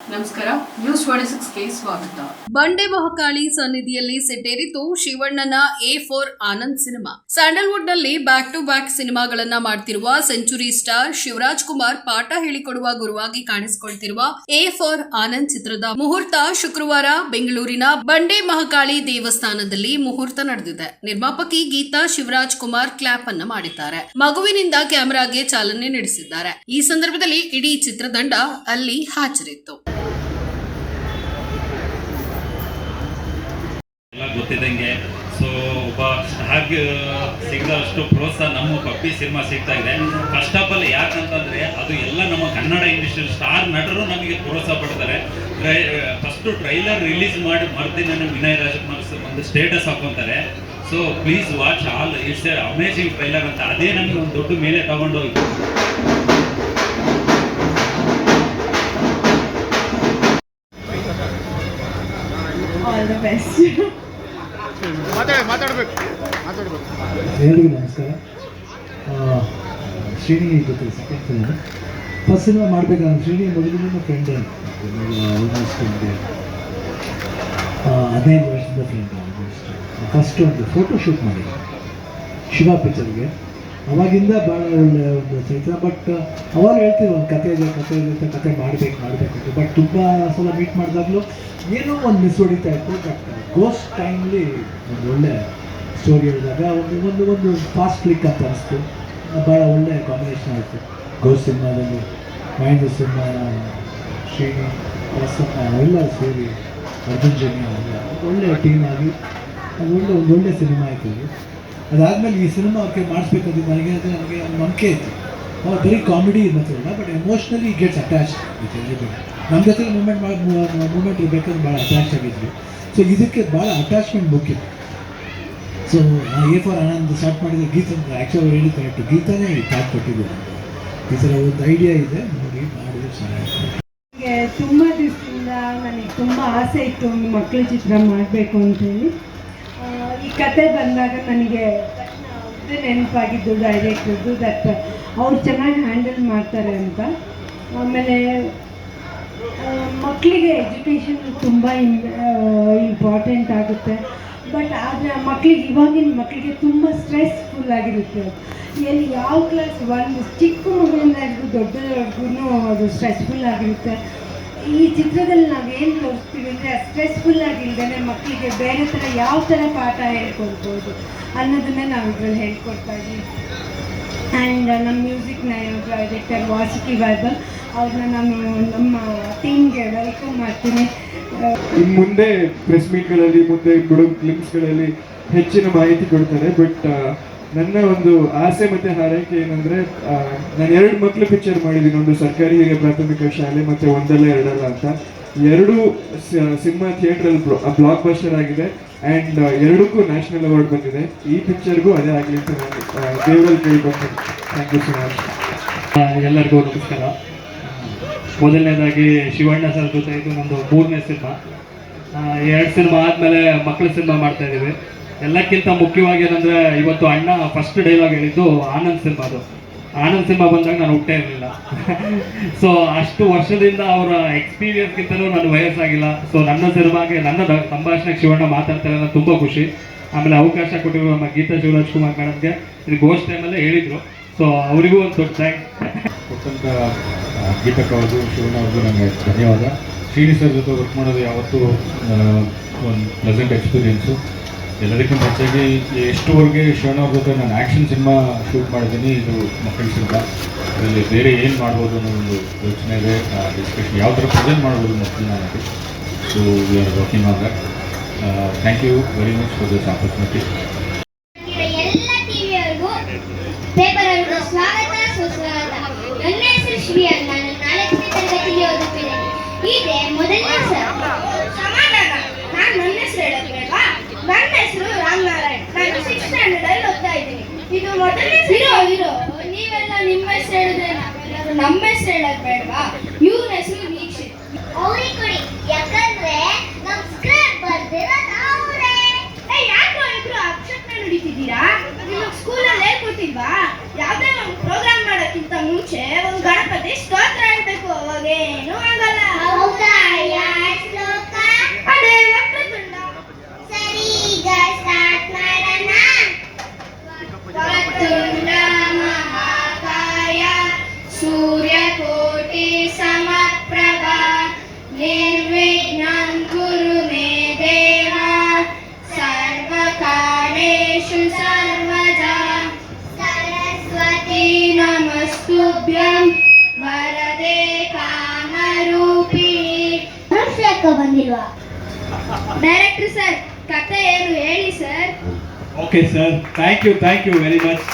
ನಮಸ್ಕಾರ ನ್ಯೂಸ್ ಸ್ವಾಗತ. ಬಂಡೆ ಮಹಾಕಾಳಿ ಸನ್ನಿಧಿಯಲ್ಲಿ ಸಿಟ್ಟೇರಿತು ಶಿವಣ್ಣನ ಎ ಫೋರ್ ಆನಂದ್ ಸಿನಿಮಾ. ಸ್ಯಾಂಡಲ್ವುಡ್ನಲ್ಲಿ ಬ್ಯಾಕ್ ಟು ಬ್ಯಾಕ್ ಸಿನಿಮಾಗಳನ್ನ ಮಾಡ್ತಿರುವ ಸೆಂಚುರಿ ಸ್ಟಾರ್ ಶಿವರಾಜ್ ಕುಮಾರ್ ಪಾಠ ಹೇಳಿಕೊಡುವ ಗುರುವಾಗಿ ಕಾಣಿಸಿಕೊಳ್ತಿರುವ ಎ ಫೋರ್ ಆನಂದ್ ಚಿತ್ರದ ಮುಹೂರ್ತ ಶುಕ್ರವಾರ ಬೆಂಗಳೂರಿನ ಬಂಡೆ ಮಹಾಕಾಳಿ ದೇವಸ್ಥಾನದಲ್ಲಿ ಮುಹೂರ್ತ ನಡೆದಿದೆ. ನಿರ್ಮಾಪಕಿ ಗೀತಾ ಶಿವರಾಜ್ ಕುಮಾರ್ ಕ್ಲಾಪ್ ಅನ್ನ ಮಾಡಿದ್ದಾರೆ. ಮಗುವಿನಿಂದ ಕ್ಯಾಮೆರಾಗೆ ಚಾಲನೆ ನಡೆಸಿದ್ದಾರೆ. ಈ ಸಂದರ್ಭದಲ್ಲಿ ಇಡೀ ಚಿತ್ರತಂಡ ಅಲ್ಲಿ ಹಾಜರಿತ್ತು ಎಲ್ಲ ಗೊತ್ತಿದ್ದಂಗೆ. ಸೊ ಒಬ್ಬ ಸ್ಟಾಗ್ ಸಿಗದಷ್ಟು ಪ್ರೋತ್ಸಾಹ ನಮ್ಮ ಪಪ್ಪಿ ಸಿನಿಮಾ ಸಿಗ್ತಾ ಇದೆ. ಫಸ್ಟ್ ಆಫ್ ಆಲ್ ಯಾಕಂತಂದ್ರೆ, ಅದು ಎಲ್ಲ ನಮ್ಮ ಕನ್ನಡ ಇಂಡಸ್ಟ್ರಿ ಸ್ಟಾರ್ ನಟರು ನಮಗೆ ಪ್ರೋತ್ಸಾಹ ಪಡ್ತಾರೆ. ಫಸ್ಟು ಟ್ರೈಲರ್ ರಿಲೀಸ್ ಮಾಡಿ ಮರ್ದಿನ ವಿನಯ್ ರಾಜಕುಮಾರ್ ಒಂದು status ಹಾಕೊಂತಾರೆ. So please watch all it's a amazing trailer ಅಂತ. ಅದೇ ನಮಗೆ ಒಂದು ದೊಡ್ಡ ಮೇಲೆ ತಗೊಂಡೋಗಿ ಎಲ್ಲರಿಗೂ ನಮಸ್ಕಾರ. ಶ್ರೀನಿ ಜೊತೆ ಸೆಕೆಂಡ್ ಫಸ್ಟ್ ಸಿನಿಮಾ ಮಾಡಬೇಕಾದ್ರೆ ಶ್ರೀನಿ ಮೊದಲಿನ ಫ್ರೆಂಡೇ ಆಲ್ಮೋಸ್ಟ್ ಒಂದು ಹದಿನೈದು ವರ್ಷದ ಫ್ರೆಂಡ್ ಆಲ್ಮೋಸ್ಟ್ ಫಸ್ಟ್ ಒಂದು ಫೋಟೋ ಶೂಟ್ ಮಾಡಿದ್ದೆ ಶಿವ ಪಿಕ್ಚರ್ಗೆ ಅವಾಗಿಂದ ಭಾಳ ಚೈತ್ರ ಬಟ್ ಅವಾಗ ಹೇಳ್ತೀವಿ ಒಂದು ಕತೆ ಇದೆ ಕತೆ ಇದೆ ಅಂತ ಕತೆ ಮಾಡಬೇಕು ಮಾಡಬೇಕು ಬಟ್ ತುಂಬ ಸಲ ಮೀಟ್ ಮಾಡಿದಾಗಲೂ ಏನೋ ಒಂದು ಮಿಸ್ ಹೊಡಿತಾ ಇತ್ತು ಬಟ್ ಗೋಸ್ಟ್ ಟೈಮ್ಲಿ ಒಂದು ಒಳ್ಳೆ ಸ್ಟೋರಿ ಹೇಳಿದಾಗ ಒಂದು ಒಂದು ಒಂದು ಫಾಸ್ಟ್ ಕ್ಲಿಕ್ ಅಂತ ಅನಿಸ್ತು. ಭಾಳ ಒಳ್ಳೆ ಕಾಂಬಿನೇಷನ್ ಆಯಿತು. ಗೋಸ್ಟ್ ಸಿನಿಮಾದಲ್ಲಿ, ಮಹೇಂದ್ರ ಸಿನಿಮಾ, ಶ್ರೀನಿ, ಪ್ರಸನ್ನ, ಎಲ್ಲ ಸೇರಿ ಅರ್ಜುನ್ ಜನ್ಯ ಒಳ್ಳೆ ಟೀಮ್ ಆಗಿ, ಅದು ಒಳ್ಳೆ, ಒಂದು ಒಳ್ಳೆ ಸಿನಿಮಾ ಆಯಿತು ಅದಾದಮೇಲೆ ಈ ಸಿನಿಮಾ ಅವ್ರಿಗೆ ಮಾಡಿಸ್ಬೇಕಂತ ನನಗೆ ಅದು ನನಗೆ ನಂಬಿಕೆ ಇತ್ತು. ಅವ್ರು ಬರೀ ಕಾಮಿಡಿ ಮಾತ್ರ ಇಲ್ಲ but emotionally gets attach with ನಮ್ಮ ಜೊತೆ ಮೂಮೆಂಟ್ ಮಾಡಿ ಮೂಮೆಂಟ್ ಇರಬೇಕಂದ್ರೆ ಭಾಳ ಅಟ್ಯಾಚ್ ಆಗಿದ್ವಿ. ಸೊ ಇದಕ್ಕೆ ಭಾಳ ಅಟ್ಯಾಚ್ಮೆಂಟ್ ಮುಖ್ಯ. So A for Anand start ಮಾಡಿದ ಗೀತ ಆ್ಯಕ್ಚುಲಿ ಹೇಳಿ ಕರೆಕ್ಟ್ ಗೀತಾನೇ ಥಾಟ್ ಕೊಟ್ಟಿದ್ದು. ನಮ್ಗೆ. ಈ ಥರ ಒಂದು ಐಡಿಯಾ ಇದೆ, ನೋಡಿ, ಮಾಡಿದ್ರೆ ಚೆನ್ನಾಗಿರ್ತದೆ ನನಗೆ ತುಂಬ ದಿವಸದಿಂದ, ನನಗೆ ತುಂಬ ಆಸೆ ಇತ್ತು ಮಕ್ಕಳ ಚಿತ್ರ ಮಾಡಬೇಕು ಅಂತೇಳಿ ಈ ಕತೆ ಬಂದಾಗ ನನಗೆ ನೆನಪಾಗಿದ್ದು ಡೈರೆಕ್ಟರ್ದು ದಟ್ ಅವ್ರು ಚೆನ್ನಾಗಿ ಹ್ಯಾಂಡಲ್ ಮಾಡ್ತಾರೆ ಅಂತ. ಆಮೇಲೆ ಮಕ್ಕಳಿಗೆ ಎಜುಕೇಷನ್ ತುಂಬ ಇಂಪಾರ್ಟೆಂಟ್ ಆಗುತ್ತೆ. ಬಟ್ ಆದರೆ ಮಕ್ಕಳಿಗೆ ಇವಾಗಿನ ಮಕ್ಕಳಿಗೆ ತುಂಬ ಸ್ಟ್ರೆಸ್ಫುಲ್ ಆಗಿರುತ್ತೆ. ಎಲ್ಲಿ ಯಾವ ಕ್ಲಾಸ್ ಒಂದು ಚಿಕ್ಕ ಮಗುವಿಂದ ಹಿಡಿದು ದೊಡ್ಡದವರೆಗೂ ಅದು ಸ್ಟ್ರೆಸ್ಫುಲ್ ಆಗಿರುತ್ತೆ. ಈ ಚಿತ್ರದಲ್ಲಿ ನಾವೇನು ತೋರಿಸ್ತೀವಿ ಅಂದರೆ ಸ್ಟ್ರೆಸ್ಫುಲ್ ಆಗಿಲ್ದೇ ಮಕ್ಕಳಿಗೆ ಬೇರೆ ಥರ ಯಾವ ಥರ ಪಾಠ ಹೇಳ್ಕೊಡ್ಬೋದು ಅನ್ನೋದನ್ನೇ ನಾವು ಇದರಲ್ಲಿ ಹೇಳ್ಕೊಡ್ತಾ ಇದ್ದೀವಿ. ಆ್ಯಂಡ್ ನಮ್ಮ ಮ್ಯೂಸಿಕ್ ಡೈರೆಕ್ಟರ್ ವಾಸುಕಿ ವೈಭವ್ ಅವ್ರನ್ನ ನಾನು ನಮ್ಮ ಟೀಮ್ಗೆ ವೆಲ್ಕಮ್ ಮಾಡ್ತೀನಿ. ಇನ್ನು ಮುಂದೆ ಪ್ರೆಸ್ ಮೀಟ್ಗಳಲ್ಲಿ ಮುಂದೆ ಕೊಡೋ ಕ್ಲಿಪ್ಸ್ಗಳಲ್ಲಿ ಹೆಚ್ಚಿನ ಮಾಹಿತಿ ಕೊಡ್ತಾರೆ ಬಟ್ ನನ್ನ ಒಂದು ಆಸೆ ಮತ್ತೆ ಹಾರೈಕೆ ಏನಂದ್ರೆ ನಾನು ಎರಡು ಮಕ್ಕಳು ಪಿಕ್ಚರ್ ಮಾಡಿದ್ದೀನಿ ಒಂದು ಸರ್ಕಾರಿ ಹಿರಿಯ ಪ್ರಾಥಮಿಕ ಶಾಲೆ ಮತ್ತೆ ಒಂದಲ್ಲ ಎರಡಲ್ಲ ಅಂತ. ಎರಡು ಸಿನಿಮಾ ಥಿಯೇಟ್ರಲ್ಲಿ ಬ್ಲಾಕ್ ಬಸ್ಟರ್ ಆಗಿದೆ. ಆ್ಯಂಡ್ ಎರಡಕ್ಕೂ ನ್ಯಾಷನಲ್ ಅವಾರ್ಡ್ ಬಂದಿದೆ. ಈ ಪಿಕ್ಚರ್ಗೂ ಅದೇ ಆಗಲಿ ಅಂತ ನಾನು ದೇವರಲ್ಲಿ ಕೇಳ್ಕೊಂಡು ಥ್ಯಾಂಕ್ ಯು ಸೊ ಮಚ್ ಎಲ್ಲರಿಗೂ ನಮಸ್ಕಾರ. ಮೊದಲನೇದಾಗಿ ಶಿವಣ್ಣ ಸರ್ ಜೊತೆ ಇದು ನಮ್ಮದು ಮೂರನೇ ಸಿನಿಮಾ. ಎರಡು ಸಿನಿಮಾ ಆದಮೇಲೆ ಮಕ್ಕಳ ಸಿನಿಮಾ ಮಾಡ್ತಾ ಇದ್ದೀವಿ. ಎಲ್ಲಕ್ಕಿಂತ ಮುಖ್ಯವಾಗಿ ಏನಂದ್ರೆ ಇವತ್ತು ಅಣ್ಣ ಫಸ್ಟ್ ಡೈಲಾಗ್ ಹೇಳಿದ್ದು ಆನಂದ್ ಸಿನಿಮಾದು ಆನಂದ್ ಸಿನಿಮಾ ಬಂದಾಗ ನಾನು ಹುಟ್ಟೇ ಇರಲಿಲ್ಲ. ಸೊ ಅಷ್ಟು ವರ್ಷದಿಂದ ಅವರ ಎಕ್ಸ್ಪೀರಿಯನ್ಸ್ಗಿಂತಲೂ ನನ್ನ ವಯಸ್ಸಾಗಿಲ್ಲ. ಸೊ ನನ್ನ ಸಿನಿಮಾಗೆ ನನ್ನ ಸಂಭಾಷಣೆ ಶಿವಣ್ಣ ಮಾತಾಡ್ತಾರೆ ಅನ್ನೋದು ತುಂಬ ಖುಷಿ. ಆಮೇಲೆ ಅವಕಾಶ ಕೊಟ್ಟಿರುವ ನಮ್ಮ ಗೀತಾ ಶಿವರಾಜ್ ಕುಮಾರ್ ಮೇಡಮ್ಗೆ. ಇದು ಗೋಸ್ಟ್ ಟೈಮಲ್ಲೇ ಹೇಳಿದರು. ಸೊ ಅವರಿಗೂ ಒಂದು ದೊಡ್ಡ ಥ್ಯಾಂಕ್ಸ್ ಕೊಟ್ಟಂಥ ಗೀತಕ್ಕ ಅವ್ರಿಗೂ ಶಿವಣ್ಣ ಅವ್ರಿಗೂ ನನಗೆ ಧನ್ಯವಾದ. ಶ್ರೀನಿಸರ್ ಜೊತೆ ವರ್ಕ್ ಮಾಡೋದು ಯಾವತ್ತೂ ಒಂದು ಪ್ಲೆಸೆಂಟ್ ಎಕ್ಸ್ಪೀರಿಯೆನ್ಸು ಎಲ್ಲದಕ್ಕಿಂತ ಹೆಚ್ಚಾಗಿ ಎಷ್ಟುವರೆಗೆ ಶಿವಣ್ಣ ಅವ್ರ ಜೊತೆ ನಾನು ಆ್ಯಕ್ಷನ್ ಸಿನಿಮಾ ಶೂಟ್ ಮಾಡಿದ್ದೀನಿ, ಇದು ಮಕ್ಕಳ ಸಿನಿಮಾ ಅದರಲ್ಲಿ ಬೇರೆ ಏನು ಮಾಡ್ಬೋದು ಅನ್ನೋ ಒಂದು ಯೋಚನೆ ಇದೆ. ಡಿಸ್ಕಷನ್ ಯಾವ ಥರ ಪ್ರೆಸೆಂಟ್ ಮಾಡ್ಬೋದು ಮಕ್ಕಳನ್ನ ಅನ್ನೋದು so we are working on that thank you very much for this opportunity ನಮ್ಮ ಹೆಸರು ಹೇಳೋದು ಬೇಡವಾ कुरु मे देव सर्वकारेषु सर्वदा। सरस्वती ವರದೇ वरदे ಕಾಮರೂಪಿಣಿ ಪರ್ಫೆಕ್ಟ್ ಡೈರೆಕ್ಟರ್ ಸರ್ ಕಥೆ ಏನು ಹೇಳಿ sir okay sir thank you thank you very much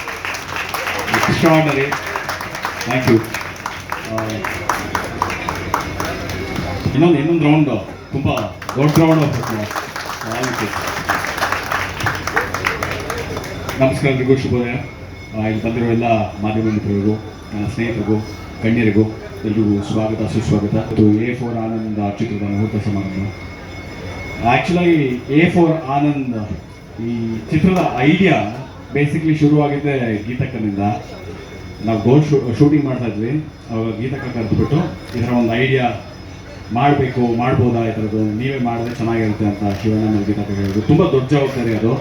extraordinary thank you ಇನ್ನೊಂದು ಇನ್ನೊಂದು ರೌಂಡು ತುಂಬ ದೊಡ್ಡ ರೌಂಡ್ ನಮಸ್ಕಾರ ಎಲ್ರಿಗೂ ಶುಭೋದಯ ಇಲ್ಲಿ ಬಂದಿರೋ ಎಲ್ಲ ಮಾಧ್ಯಮ ಮಿತ್ರರಿಗೂ ನನ್ನ ಸ್ನೇಹಿತರಿಗೂ, ಗಣ್ಯರಿಗೂ ಎಲ್ರಿಗೂ ಸ್ವಾಗತ, ಸುಸ್ವಾಗತ. ಇದು ಎ ಫೋರ್ ಆನಂದ್ ಚಿತ್ರದ ಮುಹೂರ್ತ ಸಮಾರಂಭ. ಆ್ಯಕ್ಚುಲಾಗಿ ಎ ಫೋರ್ ಆನಂದ್ ಈ ಚಿತ್ರದ ಐಡಿಯಾ ಬೇಸಿಕ್ಲಿ ಶುರುವಾಗಿದ್ದೆ ಗೀತಕ್ಕನಿಂದ. ನಾವು ಗೋಲ್ ಶೂ, ಶೂಟಿಂಗ್ ಮಾಡ್ತಾ ಇದ್ವಿ. ಅವಾಗ ಗೀತಕ್ಕ ಕರೆದುಬಿಟ್ಟು ಇದರ ಒಂದು ಐಡಿಯಾ ಮಾಡಬೇಕು, ಮಾಡ್ಬೋದಾ ಈ ಥರದ್ದು? ನೀವೇ ಮಾಡಿದ್ರೆ ಚೆನ್ನಾಗಿರುತ್ತೆ ಅಂತ ಶಿವಣ್ಣ ಮತ್ತು ಗೀತಕ್ಕ ಹೇಳಿದ್ರು ತುಂಬ ದೊಡ್ಡ ಜವಾಬ್ದಾರಿ ಅದು.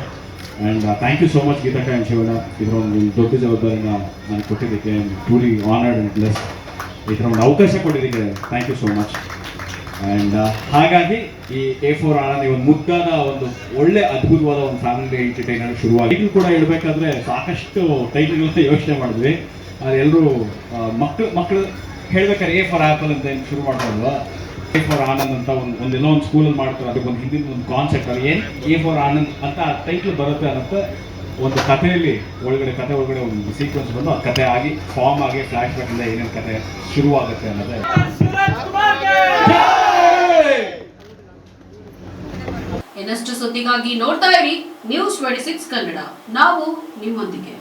And thank you so much Geethakka and Shivanna. ಇದರ ಒಂದು ದೊಡ್ಡ ಜವಾಬ್ದಾರಿನ ನನಗೆ ಕೊಟ್ಟಿದ್ದಕ್ಕೆ ಟೂಲಿ ಆನರ್ಡ್ ಆ್ಯಂಡ್ ಪ್ಲಸ್ ಈ ಥರ ಒಂದು ಅವಕಾಶ ಕೊಟ್ಟಿದ್ದಕ್ಕೆ thank you so much and ಹಾಗಾಗಿ ಈ ಎ ಫೋರ್ ಆನಂದ್ ಒಂದು ಮುದ್ದಾದ ಒಂದು ಒಳ್ಳೆ ಅದ್ಭುತವಾದ ಒಂದು ಫ್ಯಾಮಿಲಿ ಎಂಟರ್ಟೈನರ್ ಶುರುವಾಗಿ. ಇದು ಕೂಡ ಹೇಳ್ಬೇಕಾದ್ರೆ ಸಾಕಷ್ಟು ಟೈಟ್ಲ್ಗಳನ್ನ ಯೋಚನೆ ಮಾಡಿದ್ವಿ. ಅದೆಲ್ಲರೂ ಮಕ್ಕಳು ಮಕ್ಕಳು ಹೇಳ್ಬೇಕಾದ್ರೆ ಎ ಫಾರ್ ಆ್ಯಪಲ್ ಅಂತ ಏನು ಶುರು ಮಾಡ್ತಾರಲ್ವಾ ಎ ಫಾರ್ ಆನಂದ್ ಅಂತ ಒಂದು ಒಂದೆಲ್ಲೋ ಒಂದು ಸ್ಕೂಲಲ್ಲಿ ಮಾಡ್ತಾರೆ. ಅದಕ್ಕೆ ಒಂದು ಹಿಂದಿನ ಒಂದು ಕಾನ್ಸೆಪ್ಟ್ ಅಲ್ಲಿ ಏನು ಎ ಫಾರ್ ಆನಂದ್ ಅಂತ ಟೈಟ್ಲ್ ಬರುತ್ತೆ ಅನ್ನತ್ತೆ ಒಂದು ಕಥೆಯಲ್ಲಿ ಒಳಗಡೆ, ಕತೆ ಒಳಗಡೆ ಒಂದು ಸೀಕ್ವೆನ್ಸ್ ಬಂದು ಆ ಕತೆ ಆಗಿ ಫಾರ್ಮ್ ಆಗಿ ಫ್ಲಾಶ್ ಬ್ಯಾಕಿಂದ ಏನೇನು ಕತೆ ಶುರುವಾಗುತ್ತೆ ಅನ್ನೋದೇ. ಇನ್ನಷ್ಟು ಸುದ್ದಿಗಾಗಿ ನೋಡ್ತಾ ಇರಿ ನ್ಯೂಸ್ ಟ್ವೆಂಟಿ ಸಿಕ್ಸ್ ಕನ್ನಡ. ನಾವು ನಿಮ್ಮೊಂದಿಗೆ.